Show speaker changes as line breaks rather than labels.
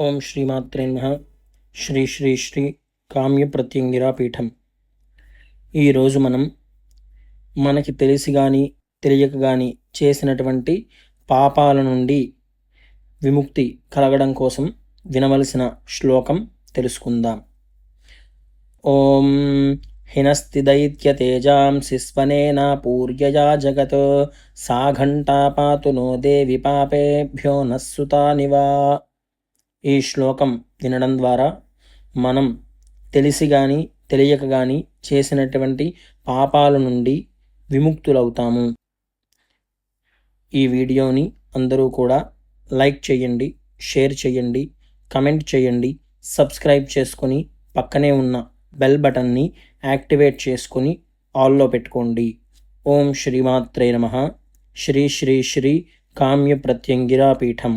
ఓం శ్రీమాత్రేన్మ శ్రీ శ్రీ శ్రీ కామ్య ప్రత్యంగిరా పీఠం ఈరోజు మనం మనకి తెలిసి కానీ తెలియక కానీ చేసినటువంటి పాపాల నుండి విముక్తి కలగడం కోసం వినవలసిన శ్లోకం తెలుసుకుందాం. ఓం హినస్తి దైత్యతేజాంసి స్వనేన పూర్యయా జగత్ సా పాతు నో దేవి పాపేభ్యో నస్సుతానివా ఈ శ్లోకం వినడం ద్వారా మనం తెలిసి కానీ తెలియక కానీ చేసినటువంటి పాపాల నుండి విముక్తులవుతాము. ఈ వీడియోని అందరూ కూడా లైక్ చేయండి షేర్ చేయండి కమెంట్ చేయండి సబ్స్క్రైబ్ చేసుకొని పక్కనే ఉన్న బెల్ బటన్ని యాక్టివేట్ చేసుకొని ఆల్లో పెట్టుకోండి. ఓం శ్రీమాత్రే నమ. శ్రీ శ్రీ శ్రీ కామ్య ప్రత్యంగిరా పీఠం